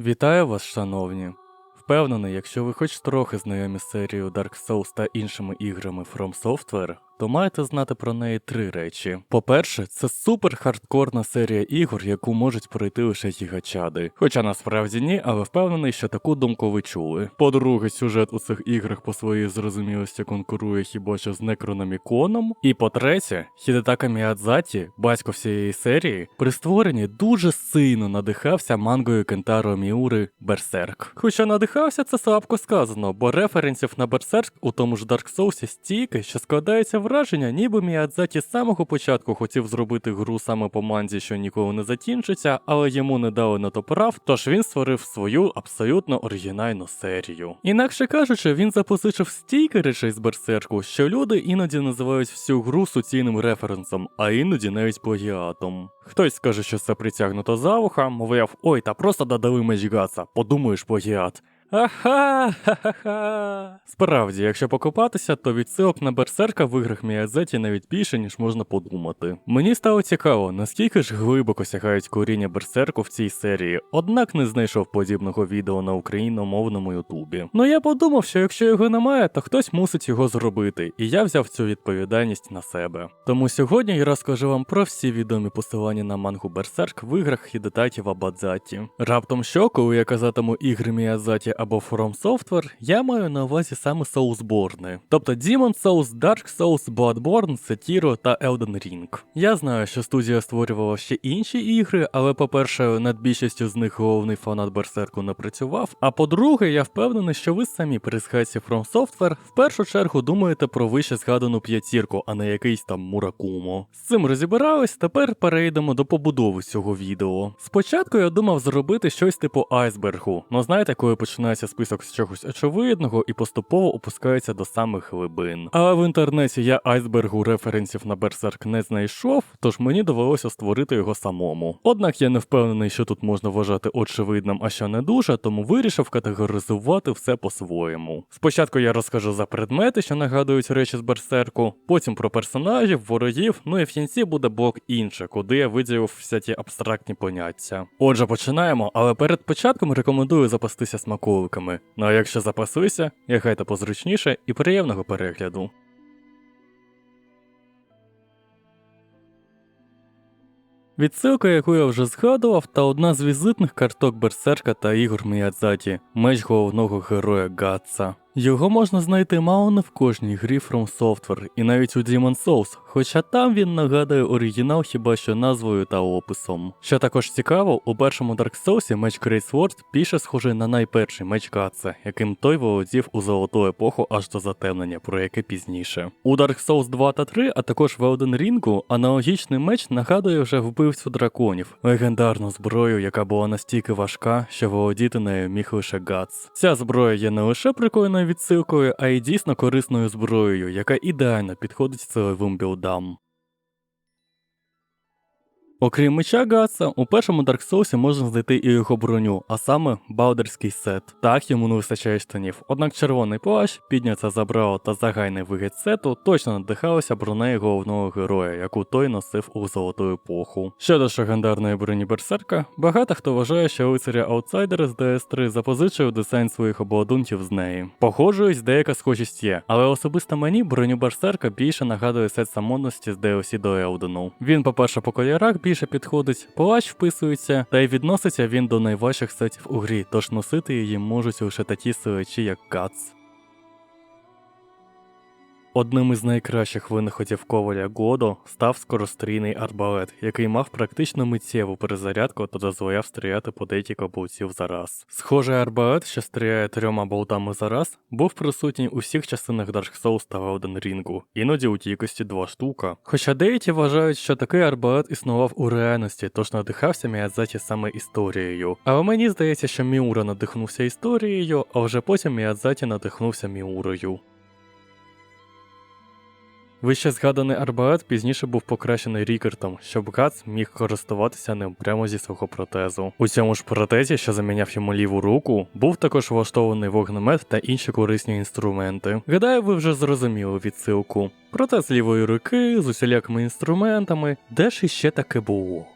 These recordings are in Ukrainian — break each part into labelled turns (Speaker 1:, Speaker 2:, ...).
Speaker 1: Вітаю вас, шановні. Впевнений, якщо ви хоч трохи знайомі з серією Dark Souls та іншими іграми From Software, то маєте знати про неї три речі. По-перше, це супер хардкорна серія ігор, яку можуть пройти лише гігачади. Хоча насправді ні, але впевнений, що таку думку ви чули. По-друге, сюжет у цих іграх по своїй зрозумілості конкурує хіба що з Некрономіконом. І по-третє, Хідетака Міядзаті, батько всієї серії, при створенні дуже сильно надихався мангою Кентаро Міури Берсерк. Хоча надихався це слабко сказано, бо референсів на Берсерк у тому ж Dark Souls стільки, що складається враження, ніби Міядзаті з самого початку хотів зробити гру саме по манзі, що ніколи не закінчиться, але йому не дали на то прав, тож він створив свою абсолютно оригінальну серію. Інакше кажучи, він запозичив стільки речей з Берсерку, що люди іноді називають всю гру суцільним референсом, а іноді навіть плагіатом. Хтось скаже, що це притягнуто за вуха, мовляв, ой, та просто додали меч Гатса, подумаєш плагіат. Аха, ха-ха-ха. Справді, якщо покопатися, то відсилок на берсерка в іграх Міядзеті навіть більше, ніж можна подумати. Мені стало цікаво, наскільки ж глибоко сягають коріння берсерку в цій серії, однак не знайшов подібного відео на україномовному ютубі. Ну я подумав, що якщо його немає, то хтось мусить його зробити, і я взяв цю відповідальність на себе. Тому сьогодні я розкажу вам про всі відомі посилання на мангу Берсерк в іграх Хідетаті Вабадзаті. Раптом що, коли я казатиму ігри Міядзаті або From Software, я маю на увазі саме Soulsborne. Тобто Demon Souls, Dark Souls, Bloodborne, Sekiro та Elden Ring. Я знаю, що студія створювала ще інші ігри, але по-перше, над більшістю з них головний фанат Берсерку не працював. А по-друге, я впевнений, що ви самі при згадці From Software в першу чергу думаєте про вище згадану п'ятірку, а не якийсь там Муракумо. З цим розібрались, тепер перейдемо до побудови цього відео. Спочатку я думав зробити щось типу айсбергу, ну знаєте, коли починається список з чогось очевидного і поступово опускається до самих глибин. Але в інтернеті я айсбергу референсів на Берсерк не знайшов, тож мені довелося створити його самому. Однак я не впевнений, що тут можна вважати очевидним, а що не дуже, тому вирішив категоризувати все по-своєму. Спочатку я розкажу за предмети, що нагадують речі з Берсерку, потім про персонажів, ворогів, ну і в кінці буде блок інше, куди я виділив всі ті абстрактні поняття. Отже, починаємо, але перед початком рекомендую запастися смаколиками. Ну а якщо запасуйся, яхайте позручніше і приємного перегляду. Відсилка, яку я вже згадував, та одна з візитних карток Берсерка та ігор Міядзаті меч головного героя Гатса. Його можна знайти мало не в кожній грі From Software, і навіть у Demon Souls, хоча там він нагадує оригінал хіба що назвою та описом. Що також цікаво, у першому Dark Souls меч Great Sword більше схожий на найперший меч Гатса, яким той володів у золоту епоху аж до затемнення, про яке пізніше. У Dark Souls 2 та 3, а також в Elden Ring, аналогічний меч нагадує вже вбивцю драконів, легендарну зброю, яка була настільки важка, що володіти нею міг лише Гатс. Ця зброя є не лише прикольною відсилкою, а й дійсно корисною зброєю, яка ідеально підходить силовим білдам. Окрім меча Гатса, у першому Dark Souls можна знайти і його броню, а саме балдерський сет. Так йому не вистачає штанів. Однак червоний плащ, підняться забрало та загайний вигляд сету точно надихалися бронею головного героя, яку той носив у золоту епоху. Щодо ж легендарної броні Берсерка, багато хто вважає, що лицаря аутсайдери з DS3 запозичив дизайн своїх обладунків з неї. Погоджуюсь, деяка схожість є, але особисто мені броню Берсерка більше нагадує сет самотності з DLC до Елдену. Він, по-перше, по кольорах більше підходить, плащ вписується, та й відноситься він до найважчих сетів у грі, тож носити її можуть лише такі силачі, як Кац. Одним із найкращих винаходів коваля Годо став скорострійний арбалет, який мав практично миттєву перезарядку та дозволяв стріляти по декілька болтів за раз. Схожий арбалет, що стріляє трьома болтами за раз, був присутній у всіх частинах Dark Souls та Elden Ring, іноді у кількості два штука. Хоча деякі вважають, що такий арбалет існував у реальності, тож надихався Міядзаті саме історією. Але мені здається, що Міура надихнувся історією, а вже потім Міядзаті надихнувся Міурою. Вище згаданий арбалет пізніше був покращений Рікертом, щоб Гац міг користуватися ним прямо зі свого протезу. У цьому ж протезі, що заміняв йому ліву руку, був також влаштований вогнемет та інші корисні інструменти. Гадаю, ви вже зрозуміли відсилку. Протез лівої руки з усілякими інструментами, де ж іще таке було.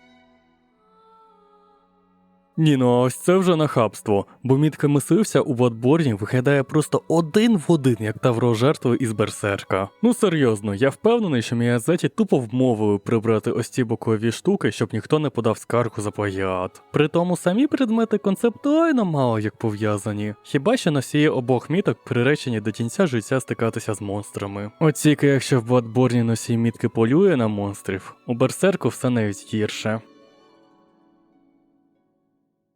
Speaker 1: Ні, ну а ось це вже нахабство, бо мітка мислився у Ватборні виглядає просто один в один, як тавро жертви із берсерка. Ну серйозно, я впевнений, що Міязеті тупо вмовили прибрати ось ці бокові штуки, щоб ніхто не подав скаргу за плагіат. При тому самі предмети концептуально мало як пов'язані. Хіба що носії обох міток приречені до кінця життя стикатися з монстрами. От тільки якщо в Ватборні носій мітки полює на монстрів, у берсерку все навіть гірше.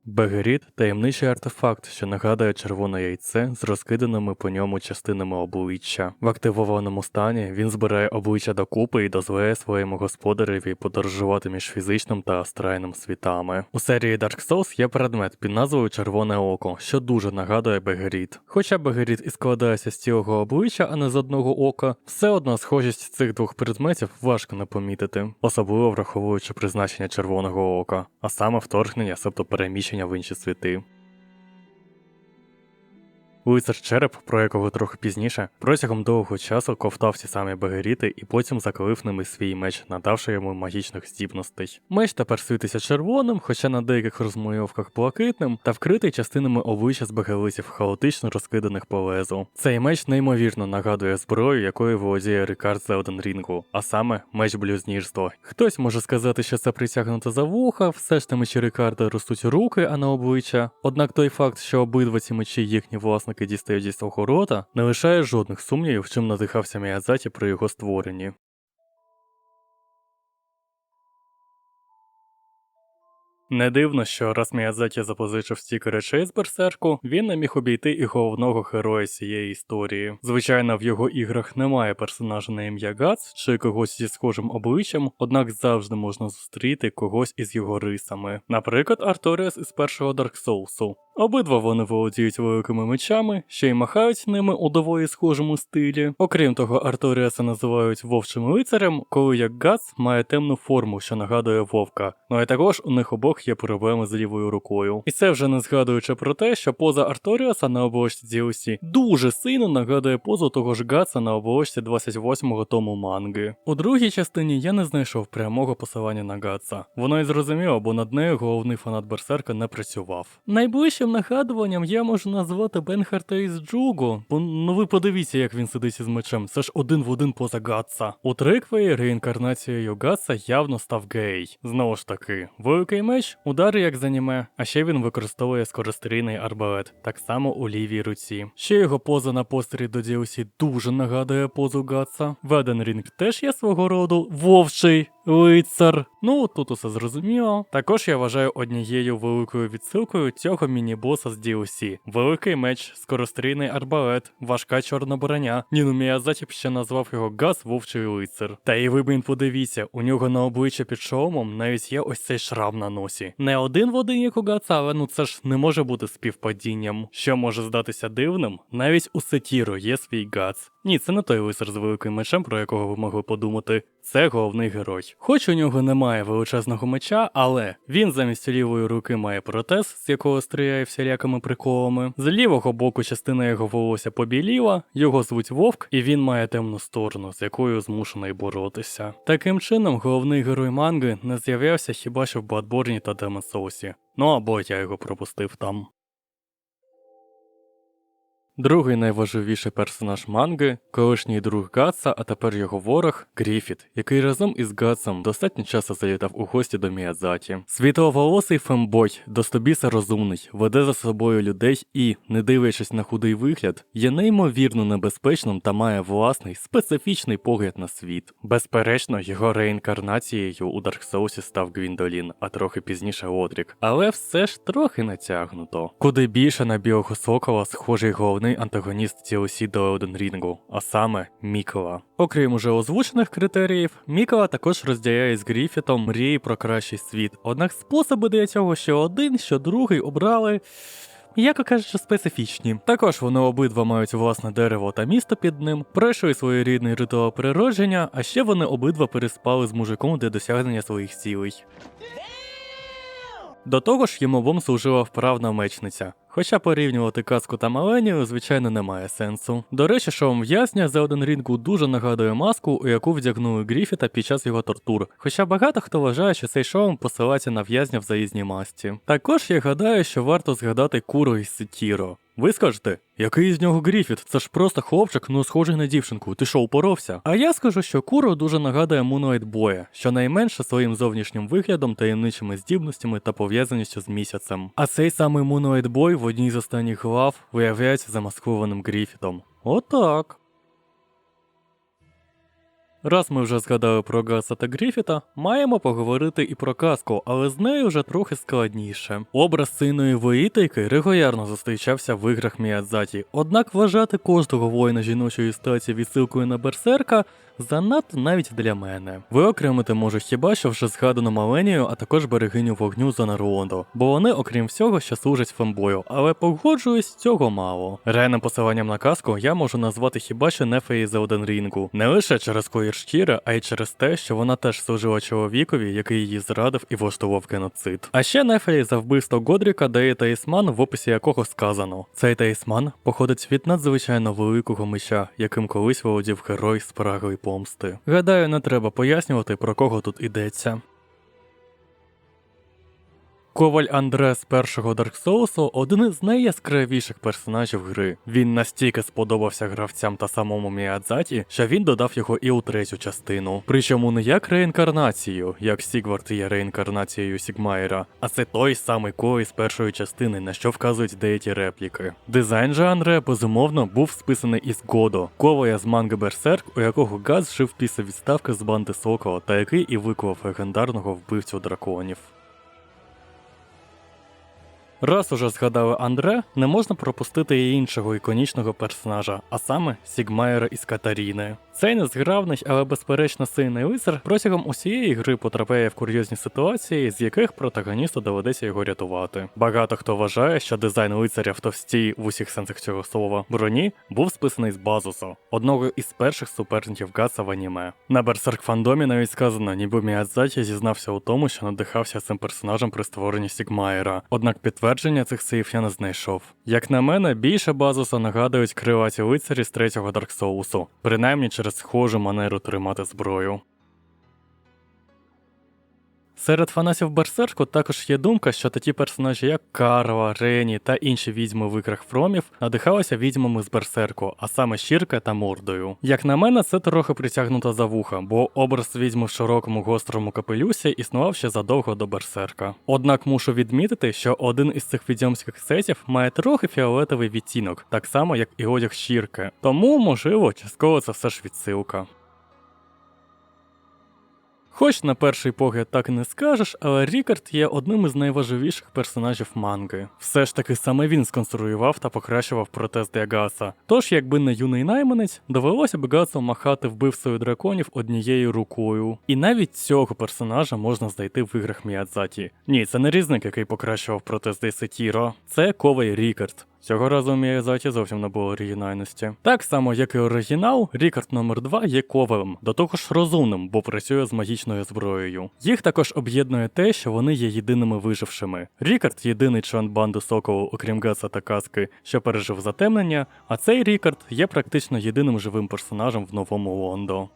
Speaker 1: Бегеріт таємничий артефакт, що нагадує червоне яйце з розкиданими по ньому частинами обличчя. В активованому стані він збирає обличчя докупи і дозволяє своєму господареві подорожувати між фізичним та астральним світами. У серії Dark Souls є предмет під назвою Червоне око, що дуже нагадує Бегеріт. Хоча Бегеріт і складається з цілого обличчя, а не з одного ока, все одно схожість цих двох предметів важко не помітити, особливо враховуючи призначення червоного ока, а саме вторгнення, себто переміщення в інші світи. Лицар Череп, про якого трохи пізніше, протягом довгого часу ковтав ці самі багеріти і потім закалив ними свій меч, надавши йому магічних здібностей. Меч тепер світиться червоним, хоча на деяких розмальовках блакитним, та вкритий частинами обличчя з багелиців, хаотично розкиданих по лезу. Цей меч неймовірно нагадує зброю, якою володіє Рикард з Елден Рінгу, а саме меч блюзнірства. Хтось може сказати, що це притягнуто за вуха, все ж на мечі Рикарда ростуть руки, а не обличчя. Однак той факт, що обидва ці мечі їхні власники дістають зі свого рота, не лишає жодних сумнівів, чим надихався Міязаті при його створенні. Не дивно, що раз Міядзакі запозичив стільки речей з берсерку, він не міг обійти і головного героя цієї історії. Звичайно, в його іграх немає персонажа на ім'я Гац чи когось зі схожим обличчям, однак завжди можна зустріти когось із його рисами. Наприклад, Арторіас із першого Souls. Обидва вони володіють великими мечами, ще й махають ними у доволі схожому стилі. Окрім того, Арторіаса називають вовчим лицарем, коли як Гац має темну форму, що нагадує вовка. Ну а також у них обох є проблеми з лівою рукою. І це вже не згадуючи про те, що поза Арторіаса на оболочці DLC дуже сильно нагадує позу того ж Гаца на оболочці 28-го тому манги. У другій частині я не знайшов прямого посилання на Гаца. Воно й зрозуміло, бо над нею головний фанат Берсерка не працював. Найближчим нагадуванням я можу назвати Бенхарта із Джуго, бо ну ви подивіться, як він сидить із мечем. Це ж один в один поза Гатса. У триквеї реінкарнацією Гатса явно став гей. Знову ж таки, великий меч, удари як з аніме, а ще він використовує скорострійний арбалет, так само у лівій руці. Ще його поза на постері до DLC дуже нагадує позу Гатса. Веден Рінг теж є свого роду вовчий лицар. Ну, тут усе зрозуміло. Також я вважаю однією великою відсилкою цього міні-боса з DLC. Великий меч, скорострійний арбалет, важка чорна броня. Ніну Міязаті б ще назвав його Газ Вовчий лицар. Та і ви, блін, подивіться, у нього на обличчя під шоломом навіть є ось цей шрам на носі. Не один в один, як у Гаца, але ну це ж не може бути співпадінням. Що може здатися дивним? Навіть у Сетіро є свій Гац. Ні, це не той лицар з великим мечем, про якого ви могли подумати. Це головний герой. Хоч у нього немає величезного меча, але він замість лівої руки має протез, з якого стріляє всілякими приколами. З лівого боку частина його волосся побіліла, його звуть Вовк, і він має темну сторону, з якою змушений боротися. Таким чином, головний герой манги не з'являвся хіба що в Бладборні та Soulsі. Ну або я його пропустив там. Другий найважливіший персонаж манги, колишній друг Гатса, а тепер його ворог Гріфіт, який разом із Гатсом достатньо часто залітав у гості до Міядзакі. Світловолосий фембой, достобіса розумний, веде за собою людей і, не дивлячись на худий вигляд, є неймовірно небезпечним та має власний специфічний погляд на світ. Безперечно, його реінкарнацією у Souls став Гвіндолін, а трохи пізніше Одрік. Але все ж трохи натягнуто. Куди більше на білого сокола схожий головний антагоніст DLC до Elden Ring, а саме Мікола. Окрім уже озвучених критеріїв, Мікола також розділяє з Гріфітом мрії про кращий світ. Однак способи для цього що один, що другий обрали. Яко кажучи, специфічні. Також вони обидва мають власне дерево та місто під ним, пройшли своєрідний ритуал природження, а ще вони обидва переспали з мужиком для досягнення своїх цілей. До того ж, йому обом служила вправна мечниця. Хоча порівнювати казку та Маленію, звичайно, немає сенсу. До речі, шоум в'язня за один рінгу дуже нагадує маску, у яку вдягнули Гріфіта під час його тортур. Хоча багато хто вважає, що цей шоум посилається на в'язня в заїзній масці. Також я гадаю, що варто згадати Куру із Сетіро. Ви скажете, який з нього Гріфіт? Це ж просто хлопчик, ну схожий на дівчинку. Ти що, упоровся? А я скажу, що Куро дуже нагадує Муноїд Боя, щонайменше своїм зовнішнім виглядом, таємничими здібностями та пов'язаністю з місяцем. А цей самий Муноїд Бой в одній з останніх глав виявляється замаскованим Гріфітом. Отак. Раз ми вже згадали про Гаса та Гріфіта, маємо поговорити і про казку, але з нею вже трохи складніше. Образ синої воїтейки регулярно зустрічався в іграх Міядзаті, однак вважати кожного воїна жіночої статі відсилкою на берсерка занадто навіть для мене. Виокремити можу хіба що вже згадану Маленію, а також берегиню вогню за Наруондо, бо вони, окрім всього, ще служать фембою, але погоджуюсь, цього мало. Реальним посиланням на казку я можу назвати хіба що Нефеї за один рінгу, не лише через колір шкіри, а й через те, що вона теж служила чоловікові, який її зрадив і влаштував геноцид. А ще Нефеї за вбивство Годріка дає талісман, в описі якого сказано: цей талісман походить від надзвичайно великого меча, яким колись володів герой спраглий помсти. Гадаю, не треба пояснювати, про кого тут ідеться. Коваль Андре з першого Dark Souls один із найяскравіших персонажів гри. Він настільки сподобався гравцям та самому Міядзаті, що він додав його і у третю частину. Причому не як реінкарнацію, як Сігвард є реінкарнацією Сігмайра, а це той самий Ко з першої частини, на що вказують деякі репліки. Дизайн же Андре, безумовно, був списаний із Годо, ковая з манги Берсерк, у якого Газ жив після відставки з банди Сокола, та який і виклав легендарного вбивцю драконів. Раз уже згадали Андре, не можна пропустити і іншого іконічного персонажа, а саме Сігмайера із Катаріни. Цей незгравний, але безперечно сильний лицар протягом усієї гри потрапляє в курйозні ситуації, з яких протагоністу доведеться його рятувати. Багато хто вважає, що дизайн лицаря в товстій в усіх сенсах цього слова броні був списаний з Базуса, одного із перших суперників Гаса в аніме. На Берсерк фандомі навіть сказано, ніби Міядзакі зізнався у тому, що надихався цим персонажем при створенні Сігмаєра. Однак підтвердження цих сейф я не знайшов. Як на мене, більше Базуса нагадують крилаті лицарі з третього Дарксоусу, принаймні через схожу манеру тримати зброю. Серед фанатів Берсерку також є думка, що такі персонажі, як Карла, Рені та інші відьми в іграх Фромів надихалися відьмами з Берсерку, а саме Щірка та Мордою. Як на мене, це трохи притягнуто за вуха, бо образ відьми в широкому гострому капелюсі існував ще задовго до Берсерка. Однак мушу відмітити, що один із цих відьомських сетів має трохи фіолетовий відтінок, так само як і одяг Щірки. Тому, можливо, частково це все ж відсилка. Хоч на перший погляд так і не скажеш, але Рікард є одним із найважливіших персонажів манги. Все ж таки саме він сконструював та покращував протез Діагаса. Тож, якби не юний найманець, довелося б Гасу махати вбивцею драконів однією рукою. І навіть цього персонажа можна знайти в іграх Міядзаті. Ні, це не різник, який покращував протез Дейсетіро. Це Ковей Рікард. Цього разу Міязаті зовсім не було оригінальності. Так само, як і оригінал, Рікард номер 2 є ковалем, до того ж розумним, бо працює з магічною зброєю. Їх також об'єднує те, що вони є єдиними вижившими. Рікард єдиний член банди Соколу, окрім Гаса та Каски, що пережив затемнення, а цей Рікард є практично єдиним живим персонажем в новому Лондо.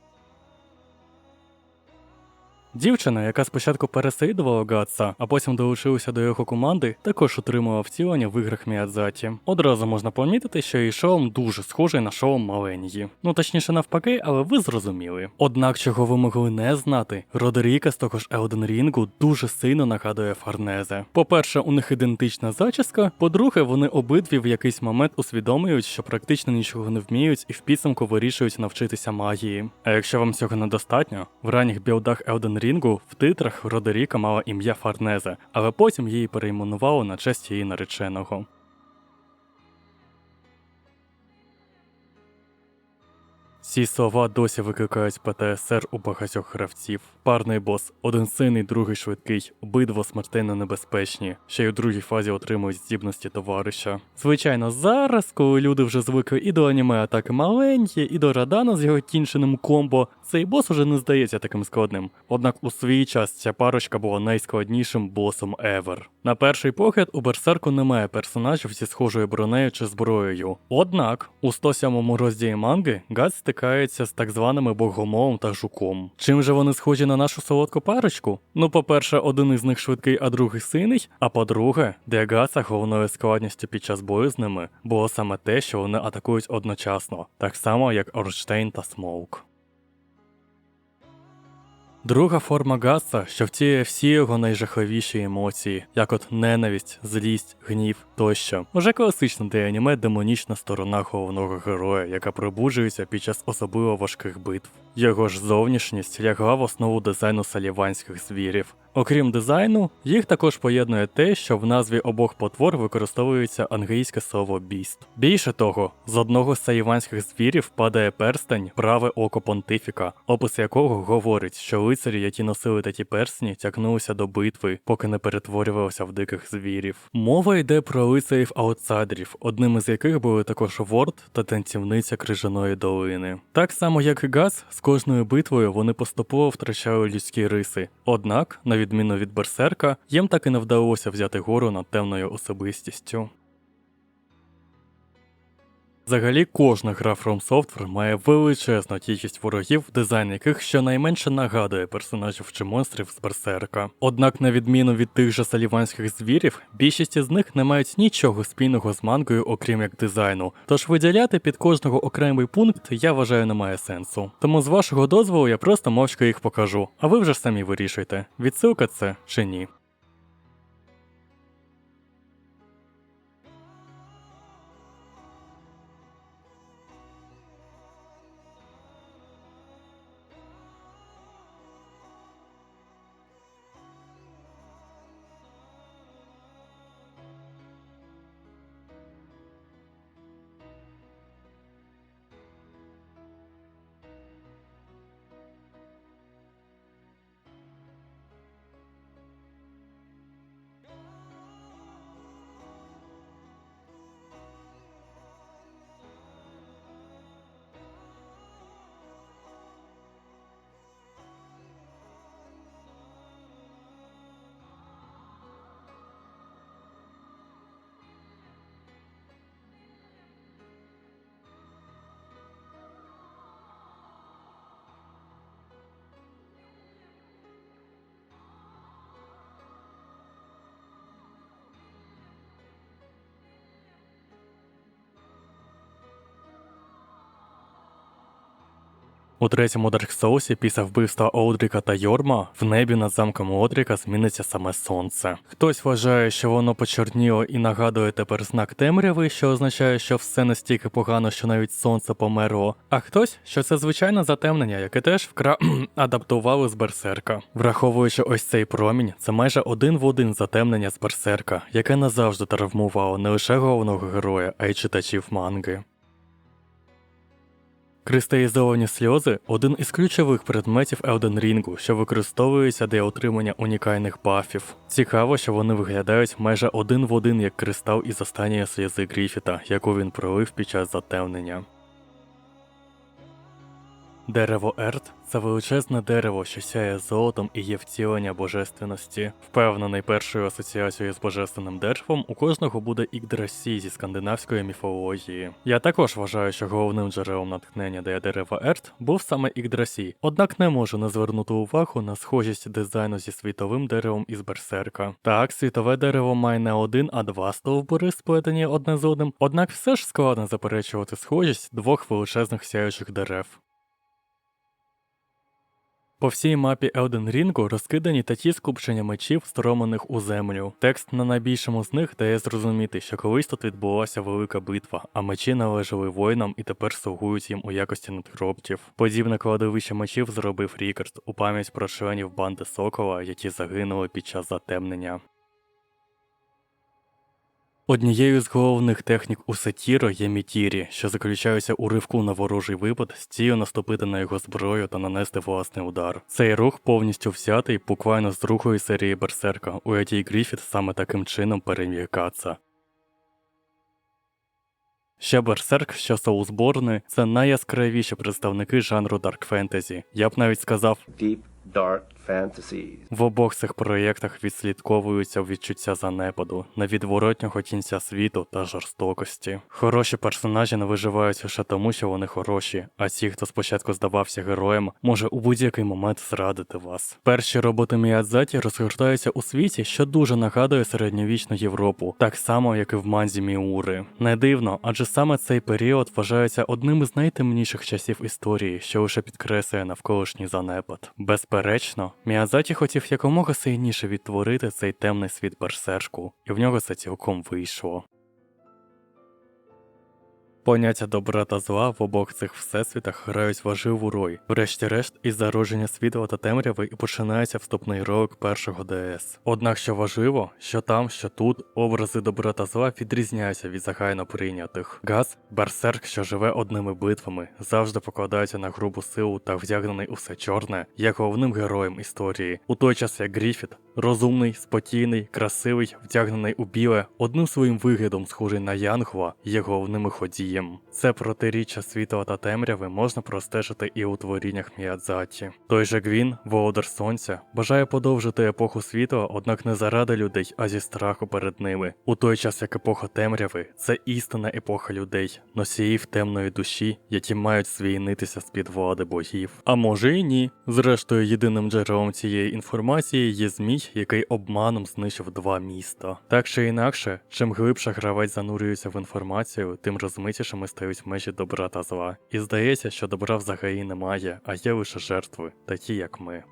Speaker 1: Дівчина, яка спочатку переслідувала Гатса, а потім долучилася до його команди, також отримала втілення в іграх Міядзаті. Одразу можна помітити, що її шоум дуже схожий на шоум Маленії. Ну точніше навпаки, але ви зрозуміли. Однак, чого ви могли не знати, Родеріка з того ж Елден Рінгу дуже сильно нагадує Фарнезе. По-перше, у них ідентична зачіска, по-друге, вони обидві в якийсь момент усвідомлюють, що практично нічого не вміють і в підсумку вирішують навчитися магії. А якщо вам цього недостатньо, в ранніх білдах Елден Рінгу в титрах Родеріка мала ім'я Фарнезе, але потім її перейменували на честь її нареченого. Ці слова досі викликають ПТСР у багатьох гравців. Парний бос, один сильний, другий швидкий, обидва смертельно небезпечні, ще й у другій фазі отримують здібності товариша. Звичайно, зараз, коли люди вже звикли і до аніме атаки маленькі, і до Радана з його кінченим комбо, цей бос уже не здається таким складним. Однак у свій час ця парочка була найскладнішим босом ever. На перший погляд, у Берсерку немає персонажів зі схожою бронею чи зброєю. Однак, у 107-му розділі манги Гат стикається з так званими богомолом та жуком. Чим же вони схожі на нашу солодку парочку? Ну, по-перше, один із них швидкий, а другий синий. А по-друге, для Гаса головною складністю під час бою з ними було саме те, що вони атакують одночасно, так само як Орштейн та Смоук. Друга форма Гаса, що втіє всі його найжахливіші емоції, як от ненависть, злість, гнів тощо. Уже класична для аніме демонічна сторона головного героя, яка пробуджується під час особливо важких битв. Його ж зовнішність лягла в основу дизайну саліванських звірів. Окрім дизайну, їх також поєднує те, що в назві обох потвор використовується англійське слово біст. Більше того, з одного з саліванських звірів падає перстень праве око понтифіка, опис якого говорить, що лицарі, які носили такі персні, тягнулися до битви, поки не перетворювалися в диких звірів. Мова йде про лицарів аутсайдерів, одним із яких були також Ворд та танцівниця крижаної долини. Так само, як і Газ, кожною битвою вони поступово втрачали людські риси. Однак, на відміну від Берсерка, їм так і не вдалося взяти гору над темною особистістю. Взагалі, кожна гра From Software має величезну кількість ворогів, дизайн яких щонайменше нагадує персонажів чи монстрів з Берсерка. Однак, на відміну від тих же саліванських звірів, більшість із них не мають нічого спільного з мангою, окрім як дизайну. Тож виділяти під кожного окремий пункт я вважаю немає сенсу. Тому з вашого дозволу я просто мовчки їх покажу, а ви вже самі вирішуйте, відсилка це чи ні. У третьому Dark Souls після вбивства Олдріка та Йорма в небі над замком Одріка зміниться саме сонце. Хтось вважає, що воно почорніло і нагадує тепер знак темряви, що означає, що все настільки погано, що навіть сонце померло. А хтось, що це звичайне затемнення, яке теж вкра адаптували з берсерка. Враховуючи ось цей промінь, це майже один в один затемнення з берсерка, яке назавжди травмувало не лише головного героя, а й читачів манги. Кристалізовані сльози один із ключових предметів Elden Ring, що використовується для отримання унікальних бафів. Цікаво, що вони виглядають майже один в один як кристал із останньої сльози Гріфіта, яку він пролив під час затемнення. Дерево Ерт це величезне дерево, що сяє золотом і є втілення божественності. Впевнений першою асоціацією з божественним деревом у кожного буде Ікдрасі зі скандинавської міфології. Я також вважаю, що головним джерелом натхнення для дерева Ерт був саме Ікдрасі, однак не можу не звернути увагу на схожість дизайну зі світовим деревом із берсерка. Так, світове дерево має не один, а два стовбури, сплетені одне з одним, однак все ж складно заперечувати схожість двох величезних сяючих дерев. По всій мапі Елден Рінгу розкидані такі скупчення мечів, строманих у землю. Текст на найбільшому з них дає зрозуміти, що колись тут відбулася велика битва, а мечі належали воїнам і тепер слугують їм у якості надгробків. Подібне кладовище мечів зробив Рікард у пам'ять про членів банди Сокола, які загинули під час затемнення. Однією з головних технік у сатіро є мітірі, що заключаються у ривку на ворожий випад, стію наступити на його зброю та нанести власний удар. Цей рух повністю взятий буквально з другої серії Берсерка, у якій Гріфіт саме таким чином переміг Каца. Ще Берсерк, що Соулсборни – це найяскравіші представники жанру Dark Fantasy. Я б навіть сказав,
Speaker 2: deep, dark.
Speaker 1: В обох цих проєктах відслідковуються відчуття занепаду, невідворотнього кінця світу та жорстокості. Хороші персонажі не виживають лише тому, що вони хороші, а ті, хто спочатку здавався героєм, може у будь-який момент зрадити вас. Перші роботи Міядзаті розгортаються у світі, що дуже нагадує середньовічну Європу, так само як і в манзі Міури. Не дивно, адже саме цей період вважається одним із найтемніших часів історії, що лише підкреслює навколишній занепад. Безперечно, Міядзаті хотів якомога сильніше відтворити цей темний світ берсершку, і в нього це цілком вийшло. Поняття добра та зла в обох цих всесвітах грають важливу роль. Врешті-решт, із зародження світла та темряви і починається вступний ролик першого ДС. Однак що важливо, що там, що тут, образи добра та зла відрізняються від загально прийнятих. Газ, берсерк, що живе одними битвами, завжди покладається на грубу силу та вдягнений у все чорне, є головним героєм історії. У той час як Гріфіт, розумний, спокійний, красивий, вдягнений у біле, одним своїм виглядом схожий на Янгла, є головними ходієм. Це протиріччя світла та темряви можна простежити і у творіннях Міядзаті. Той же Гвін, володар сонця, бажає подовжити епоху світла, однак не заради людей, а зі страху перед ними. У той час як епоха темряви це істинна епоха людей, носіїв темної душі, які мають звільнитися з під влади богів. А може і ні. Зрештою, єдиним джерелом цієї інформації є змій, який обманом знищив два міста. Так чи інакше, чим глибше гравець занурюється в інформацію, тим розмитішими стають межі добра та зла. І здається, що добра взагалі немає, а є лише жертви, такі як ми.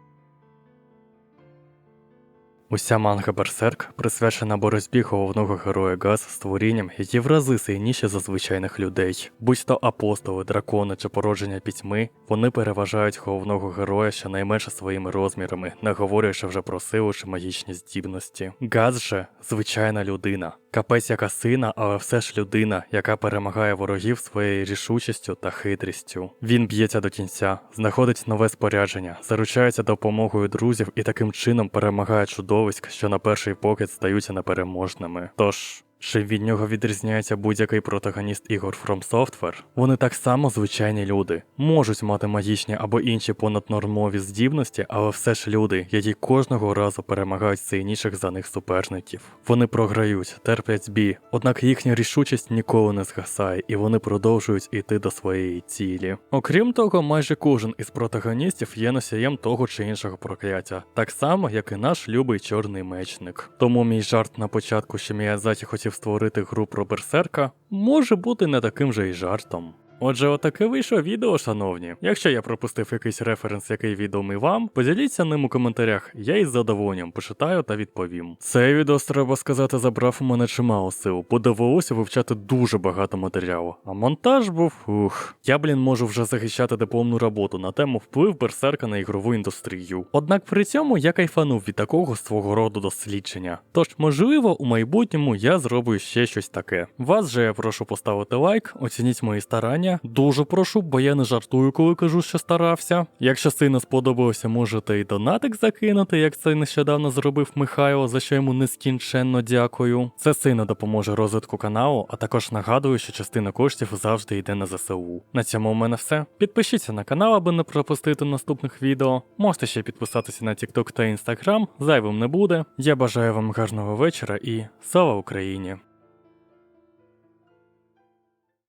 Speaker 1: Уся манга Берсерк присвячена боротьбі головного героя Газ з творінням, які в рази сильніші за звичайних людей. Будь то апостоли, дракони чи породження пітьми, вони переважають головного героя щонайменше своїми розмірами, не говорячи вже про силу чи магічні здібності. Газ же звичайна людина. Капець яка сина, але все ж людина, яка перемагає ворогів своєю рішучістю та хитрістю. Він б'ється до кінця, знаходить нове спорядження, заручається допомогою друзів і таким чином перемагає чудовиськ, що на перший погляд стаються непереможними. Тож. Чи від нього відрізняється будь-який протагоніст ігор From Software? Вони так само звичайні люди, можуть мати магічні або інші понаднормові здібності, але все ж люди, які кожного разу перемагають сильніших за них суперників. Вони програють, терплять бій, однак їхня рішучість ніколи не згасає, і вони продовжують іти до своєї цілі. Окрім того, майже кожен із протагоністів є носієм того чи іншого прокляття, так само, як і наш любий чорний мечник. Тому мій жарт на початку, що Міядзаті хотів створити гру про берсерка, може бути не таким же й жартом. Отже, отаке вийшло відео, шановні. Якщо я пропустив якийсь референс, який відомий вам, поділіться ним у коментарях, я із задоволенням почитаю та відповім. Цей відео, треба сказати, забрав у мене чимало сил, бо довелося вивчати дуже багато матеріалу. А монтаж був ух. Я, блін, можу вже захищати дипломну роботу на тему вплив берсерка на ігрову індустрію. Однак при цьому я кайфанув від такого свого роду дослідження. Тож, можливо, у майбутньому я зроблю ще щось таке. Вас же я прошу поставити лайк, оцініть мої старання. Дуже прошу, бо я не жартую, коли кажу, що старався. Якщо сильно сподобалося, можете і донатик закинути, як це нещодавно зробив Михайло, за що йому нескінченно дякую. Це сильно допоможе розвитку каналу, а також нагадую, що частина коштів завжди йде на ЗСУ. На цьому у мене все. Підпишіться на канал, аби не пропустити наступних відео. Можете ще підписатися на TikTok та Instagram, зайвим не буде. Я бажаю вам гарного вечора і слава Україні!